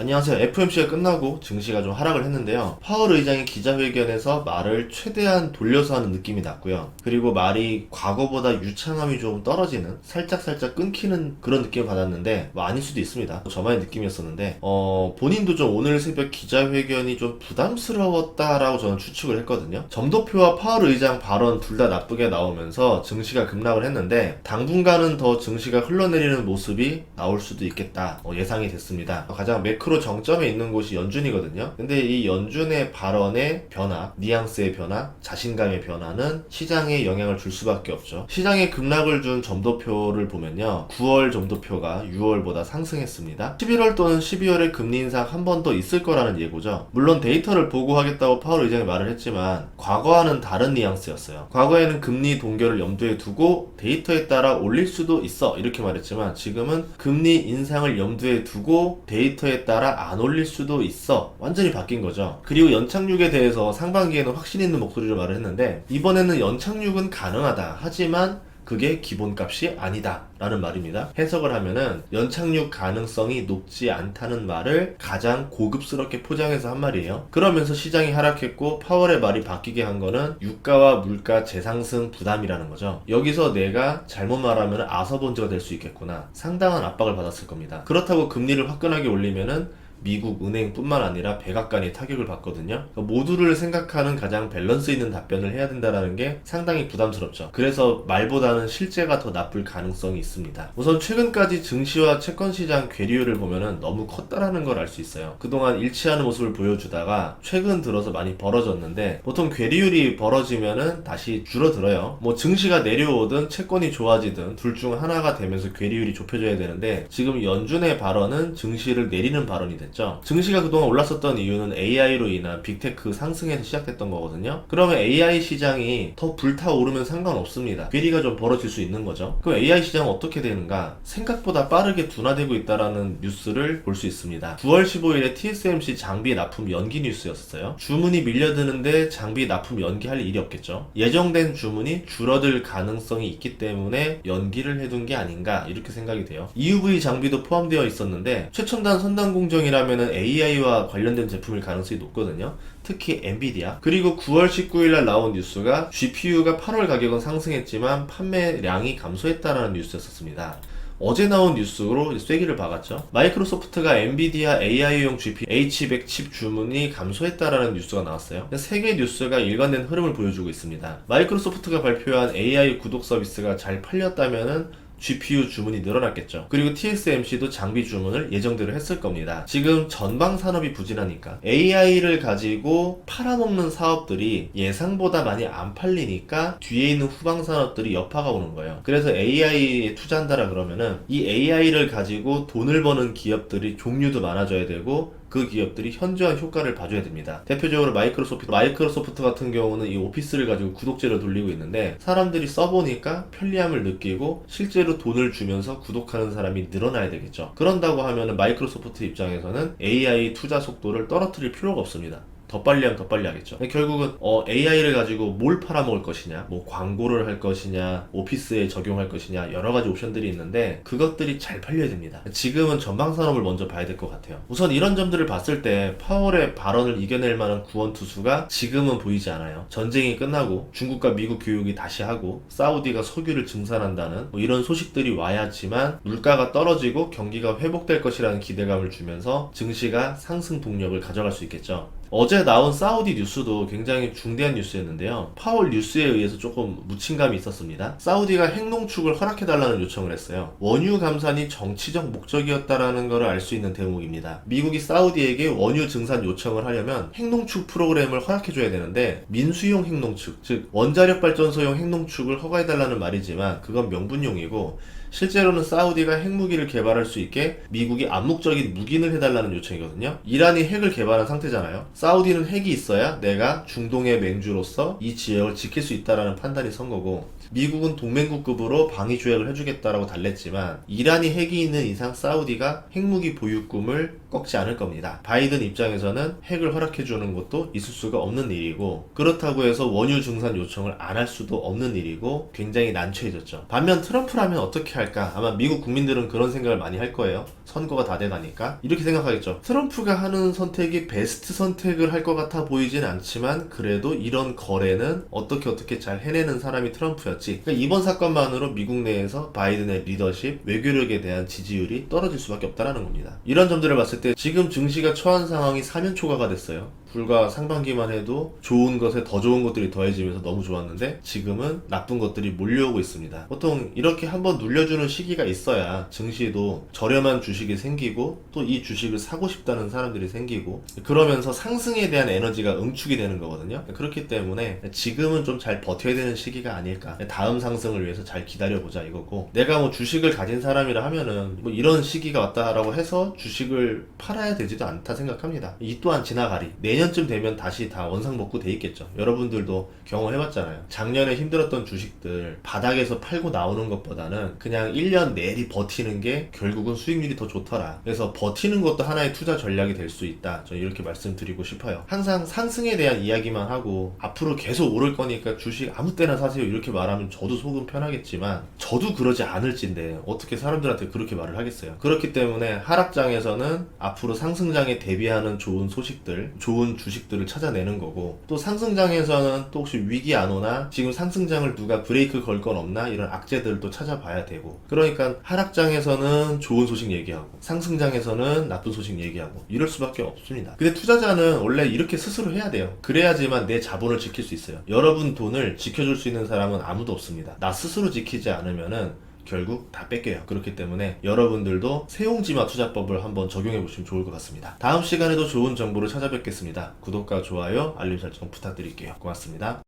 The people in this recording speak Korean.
안녕하세요. FOMC가 끝나고 증시가 좀 하락을 했는데요. 파월 의장이 기자회견에서 말을 최대한 돌려서 하는 느낌이 났고요. 그리고 말이 과거보다 유창함이 좀 떨어지는 살짝살짝 끊기는 그런 느낌을 받았는데 뭐 아닐 수도 있습니다. 저만의 느낌이었었는데 어, 본인도 좀 오늘 새벽 기자회견이 좀 부담스러웠다라고 저는 추측을 했거든요. 점도표와 파월 의장 발언 둘 다 나쁘게 나오면서 증시가 급락을 했는데 당분간은 더 증시가 흘러내리는 모습이 나올 수도 있겠다 어, 예상이 됐습니다. 가장 매크 로 정점에 있는 곳이 연준이거든요. 근데 이 연준의 발언의 변화, 뉘앙스의 변화, 자신감의 변화는 시장에 영향을 줄 수밖에 없죠. 시장에 급락을 준 점도표를 보면요. 9월 점도표가 6월보다 상승했습니다. 11월 또는 12월에 금리 인상 한 번 더 있을 거라는 예고죠. 물론 데이터를 보고하겠다고 파월 의장이 말을 했지만 과거와는 다른 뉘앙스였어요. 과거에는 금리 동결을 염두에 두고 데이터에 따라 올릴 수도 있어 이렇게 말했지만 지금은 금리 인상을 염두에 두고 데이터에 따라 안 올릴 수도 있어 완전히 바뀐 거죠. 그리고 연착륙에 대해서 상반기에는 확신 있는 목소리로 말을 했는데 이번에는 연착륙은 가능하다. 하지만 그게 기본값이 아니다. 라는 말입니다. 해석을 하면은 연착륙 가능성이 높지 않다는 말을 가장 고급스럽게 포장해서 한 말이에요. 그러면서 시장이 하락했고 파월의 말이 바뀌게 한 거는 유가와 물가 재상승 부담이라는 거죠. 여기서 내가 잘못 말하면 아서본즈가 될 수 있겠구나. 상당한 압박을 받았을 겁니다. 그렇다고 금리를 화끈하게 올리면은 미국 은행뿐만 아니라 백악관이 타격을 받거든요. 그러니까 모두를 생각하는 가장 밸런스 있는 답변을 해야 된다는 게 상당히 부담스럽죠. 그래서 말보다는 실제가 더 나쁠 가능성이 있습니다. 우선 최근까지 증시와 채권 시장 괴리율을 보면은 너무 컸다라는 걸 알 수 있어요. 그동안 일치하는 모습을 보여주다가 최근 들어서 많이 벌어졌는데 보통 괴리율이 벌어지면은 다시 줄어들어요. 뭐 증시가 내려오든 채권이 좋아지든 둘 중 하나가 되면서 괴리율이 좁혀져야 되는데 지금 연준의 발언은 증시를 내리는 발언이 됐 죠. 증시가 그동안 올랐었던 이유는 AI로 인한 빅테크 상승에서 시작됐던 거거든요. 그러면 AI 시장이 더 불타오르면 상관없습니다. 괴리가 좀 벌어질 수 있는 거죠. 그럼 AI 시장은 어떻게 되는가? 생각보다 빠르게 둔화되고 있다라는 뉴스를 볼 수 있습니다. 9월 15일에 TSMC 장비 납품 연기 뉴스였어요. 주문이 밀려드는데 장비 납품 연기할 일이 없겠죠. 예정된 주문이 줄어들 가능성이 있기 때문에 연기를 해둔 게 아닌가 이렇게 생각이 돼요. EUV 장비도 포함되어 있었는데 최첨단 선단 공정 이라면 AI와 관련된 제품일 가능성이 높거든요. 특히 엔비디아. 그리고 9월 19일 날 나온 뉴스가 GPU가 8월 가격은 상승했지만 판매량이 감소했다라는 뉴스였었습니다. 어제 나온 뉴스로 쐐기를 박았죠. 마이크로소프트가 엔비디아 AI용 GPU H100 칩 주문이 감소했다라는 뉴스가 나왔어요. 세 개의 뉴스가 일관된 흐름을 보여주고 있습니다. 마이크로소프트가 발표한 AI 구독 서비스가 잘 팔렸다면은 GPU 주문이 늘어났겠죠. 그리고 TSMC도 장비 주문을 예정대로 했을 겁니다. 지금 전방 산업이 부진하니까 AI를 가지고 팔아먹는 사업들이 예상보다 많이 안 팔리니까 뒤에 있는 후방 산업들이 여파가 오는 거예요. 그래서 AI에 투자한다라 그러면은 이 AI를 가지고 돈을 버는 기업들이 종류도 많아져야 되고 그 기업들이 현저한 효과를 봐줘야 됩니다. 대표적으로 마이크로소프트, 마이크로소프트 같은 경우는 이 오피스를 가지고 구독제를 돌리고 있는데 사람들이 써보니까 편리함을 느끼고 실제로 돈을 주면서 구독하는 사람이 늘어나야 되겠죠. 그런다고 하면 마이크로소프트 입장에서는 AI 투자 속도를 떨어뜨릴 필요가 없습니다. 더 빨리 하면 더 빨리 하겠죠. 결국은 어, AI를 가지고 뭘 팔아먹을 것이냐, 뭐 광고를 할 것이냐, 오피스에 적용할 것이냐 여러 가지 옵션들이 있는데 그것들이 잘 팔려야 됩니다. 지금은 전방 산업을 먼저 봐야 될 것 같아요. 우선 이런 점들을 봤을 때 파월의 발언을 이겨낼 만한 구원 투수가 지금은 보이지 않아요. 전쟁이 끝나고 중국과 미국 교육이 다시 하고 사우디가 석유를 증산한다는 뭐 이런 소식들이 와야지만 물가가 떨어지고 경기가 회복될 것이라는 기대감을 주면서 증시가 상승 동력을 가져갈 수 있겠죠. 어제 나온 사우디 뉴스도 굉장히 중대한 뉴스였는데요. 파월 뉴스에 의해서 조금 묻힌감이 있었습니다. 사우디가 핵농축을 허락해달라는 요청을 했어요. 원유 감산이 정치적 목적이었다라는 것을 알 수 있는 대목입니다. 미국이 사우디에게 원유 증산 요청을 하려면 핵농축 프로그램을 허락해줘야 되는데 민수용 핵농축, 즉 원자력 발전소용 핵농축을 허가해달라는 말이지만 그건 명분용이고 실제로는 사우디가 핵무기를 개발할 수 있게 미국이 암묵적인 묵인을 해달라는 요청이거든요. 이란이 핵을 개발한 상태잖아요. 사우디는 핵이 있어야 내가 중동의 맹주로서 이 지역을 지킬 수 있다라는 판단이 선 거고 미국은 동맹국급으로 방위 조약을 해주겠다라고 달랬지만 이란이 핵이 있는 이상 사우디가 핵무기 보유 꿈을 꺾지 않을 겁니다. 바이든 입장에서는 핵을 허락해주는 것도 있을 수가 없는 일이고 그렇다고 해서 원유 증산 요청을 안 할 수도 없는 일이고 굉장히 난처해졌죠. 반면 트럼프라면 어떻게 할까? 아마 미국 국민들은 그런 생각을 많이 할 거예요. 선거가 다 돼가니까. 이렇게 생각하겠죠. 트럼프가 하는 선택이 베스트 선택을 할 것 같아 보이진 않지만, 그래도 이런 거래는 어떻게 어떻게 잘 해내는 사람이 트럼프였지. 그러니까 이번 사건만으로 미국 내에서 바이든의 리더십, 외교력에 대한 지지율이 떨어질 수밖에 없다라는 겁니다. 이런 점들을 봤을 때 지금 증시가 처한 상황이 사면 초과가 됐어요. 불과 상반기만 해도 좋은 것에 더 좋은 것들이 더해지면서 너무 좋았는데 지금은 나쁜 것들이 몰려오고 있습니다. 보통 이렇게 한번 눌려주는 시기가 있어야 증시도 저렴한 주식이 생기고 또 이 주식을 사고 싶다는 사람들이 생기고 그러면서 상승에 대한 에너지가 응축이 되는 거거든요. 그렇기 때문에 지금은 좀 잘 버텨야 되는 시기가 아닐까. 다음 상승을 위해서 잘 기다려보자 이거고 내가 뭐 주식을 가진 사람이라 하면은 뭐 이런 시기가 왔다라고 해서 주식을 팔아야 되지도 않다 생각합니다. 이 또한 지나가리. 내 년쯤 되면 다시 다 원상복구 돼 있겠죠. 여러분들도 경험해봤잖아요. 작년에 힘들었던 주식들 바닥에서 팔고 나오는 것보다는 그냥 1년 내리 버티는 게 결국은 수익률이 더 좋더라. 그래서 버티는 것도 하나의 투자 전략이 될 수 있다. 저는 이렇게 말씀드리고 싶어요. 항상 상승에 대한 이야기만 하고 앞으로 계속 오를 거니까 주식 아무 때나 사세요. 이렇게 말하면 저도 속은 편하겠지만 저도 그러지 않을진데 어떻게 사람들한테 그렇게 말을 하겠어요. 그렇기 때문에 하락장에서는 앞으로 상승장에 대비하는 좋은 소식들, 좋은 주식들을 찾아내는 거고 또 상승장에서는 또 혹시 위기 안 오나 지금 상승장을 누가 브레이크 걸 건 없나 이런 악재들을 또 찾아봐야 되고 그러니까 하락장에서는 좋은 소식 얘기하고 상승장에서는 나쁜 소식 얘기하고 이럴 수밖에 없습니다. 근데 투자자는 원래 이렇게 스스로 해야 돼요. 그래야지만 내 자본을 지킬 수 있어요. 여러분 돈을 지켜줄 수 있는 사람은 아무도 없습니다. 나 스스로 지키지 않으면은 결국 다 뺏겨요. 그렇기 때문에 여러분들도 세용지마 투자법을 한번 적용해 보시면 좋을 것 같습니다. 다음 시간에도 좋은 정보를 찾아뵙겠습니다. 구독과 좋아요, 알림 설정 부탁드릴게요. 고맙습니다.